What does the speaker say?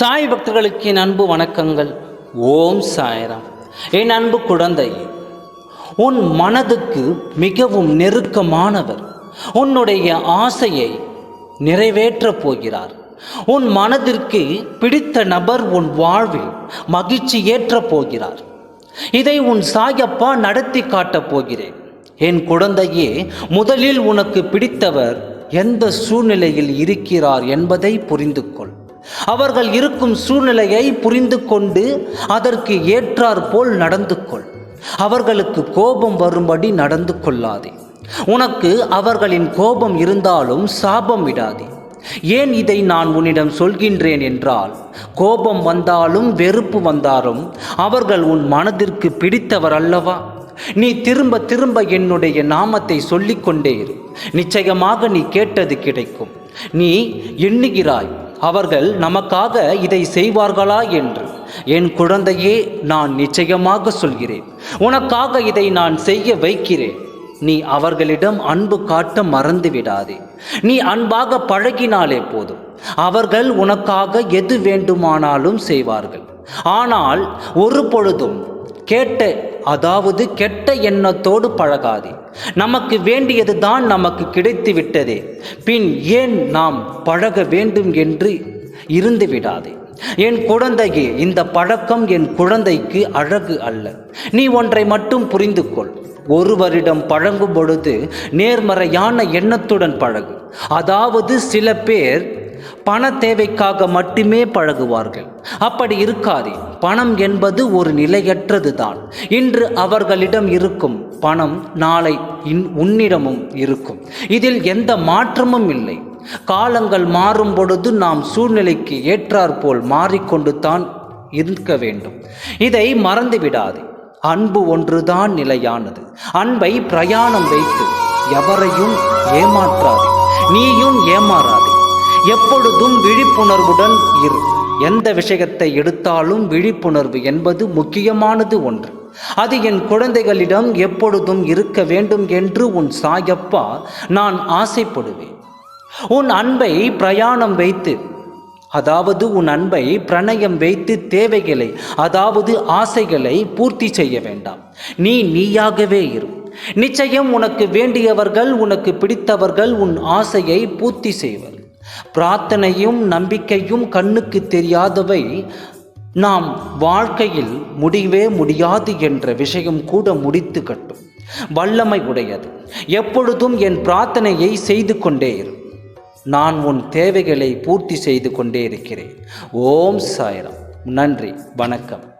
சாய் பக்தர்களுக்கு என் அன்பு வணக்கங்கள். ஓம் சாய்ராம். என் அன்பு குழந்தை உன் மனதுக்கு மிகவும் நெருக்கமானவர். உன்னுடைய ஆசையை நிறைவேற்றப் போகிறார். உன் மனதிற்கு பிடித்த நபர் உன் வாழ்வில் மகிழ்ச்சி ஏற்றப் போகிறார். இதை உன் சாயப்பா நடத்தி காட்டப் போகிறேன். என் குழந்தையே முதலில் உனக்கு பிடித்தவர் எந்த சூழ்நிலையில் இருக்கிறார் என்பதை புரிந்து கொள் அவர்கள் இருக்கும் சூழ்நிலையை புரிந்து கொண்டு அதற்கு ஏற்றாற்போல் நடந்து கொள். அவர்களுக்கு கோபம் வரும்படி நடந்து கொள்ளாதே. உனக்கு அவர்களின் கோபம் இருந்தாலும் சாபம் விடாதே. ஏன் இதை நான் உன்னிடம் சொல்கின்றேன் என்றால் கோபம் வந்தாலும் வெறுப்பு வந்தாலும் அவர்கள் உன் மனதிற்கு பிடித்தவர் அல்லவா? நீ திரும்ப திரும்ப என்னுடைய நாமத்தை சொல்லிக்கொண்டே இரு. நிச்சயமாக நீ கேட்டது கிடைக்கும். நீ எண்ணுகிறாய் அவர்கள் நமக்காக இதை செய்வார்களா என்று. என் குழந்தையே நான் நிச்சயமாக சொல்கிறேன். உனக்காக இதை நான் செய்ய வைக்கிறேன். நீ அவர்களிடம் அன்பு காட்ட மறந்து விடாதே. நீ அன்பாக பழகினாலே போதும். அவர்கள் உனக்காக எது வேண்டுமானாலும் செய்வார்கள். ஆனால் ஒரு பொழுதும் கேட்ட அதாவது கெட்ட எண்ணத்தோடு பழகாதே. நமக்கு வேண்டியது தான் நமக்கு கிடைத்து விட்டதே பின் ஏன் நாம் பழக வேண்டும் என்று இருந்து விடாதே. என் குழந்தையே இந்த பழக்கம் என் குழந்தைக்கு அழகு அல்ல. நீ ஒன்றை மட்டும் புரிந்து கொள் ஒருவரிடம் பழங்கும் பொழுது நேர்மறையான எண்ணத்துடன் பழகு. அதாவது சில பேர் பண தேவைக்காக மட்டுமே பழகுவார்கள். அப்படி இருக்காதே. பணம் என்பது ஒரு நிலையற்றது தான் இன்று அவர்களிடம் இருக்கும் பணம் நாளை இன் உன்னிடமும் இருக்கும். இதில் எந்த மாற்றமும் இல்லை. காலங்கள் மாறும் பொழுது நாம் சூழ்நிலைக்கு ஏற்றாற்போல் மாறிக்கொண்டு தான் இருக்க வேண்டும். இதை மறந்துவிடாது அன்பு ஒன்றுதான் நிலையானது. அன்பை பிரயாணம் வைத்து எவரையும் ஏமாற்றாது. நீயும் ஏமாறாது. எப்பொழுதும் விழிப்புணர்வுடன் இரு. எந்த விஷயத்தை எடுத்தாலும் விழிப்புணர்வு என்பது முக்கியமானது ஒன்று. அது என் குழந்தைகளிடம் எப்பொழுதும் இருக்க வேண்டும் என்று உன் சாயப்பா நான் ஆசைப்படுவேன். உன் அன்பை பிரயாணம் வைத்து அதாவது உன் அன்பை பிரணயம் வைத்து தேவைகளை அதாவது ஆசைகளை பூர்த்தி செய்ய வேண்டாம். நீ நீயாகவே இரு. நிச்சயம் உனக்கு வேண்டியவர்கள் உனக்கு பிடித்தவர்கள் உன் ஆசையை பூர்த்தி செய்வர். பிரார்த்தனையும் நம்பிக்கையும் கண்ணுக்கு தெரியாதவை நாம் வாழ்க்கையில் முடிவே முடியாது என்ற விஷயம் கூட முடித்து கட்டும். வல்லமை உடையது. எப்பொழுதும் என் பிரார்த்தனையை செய்து கொண்டே இரு. நான் உன் தேவைகளை பூர்த்தி செய்து கொண்டே இருக்கிறேன். ஓம் சாய்ராம். நன்றி. வணக்கம்.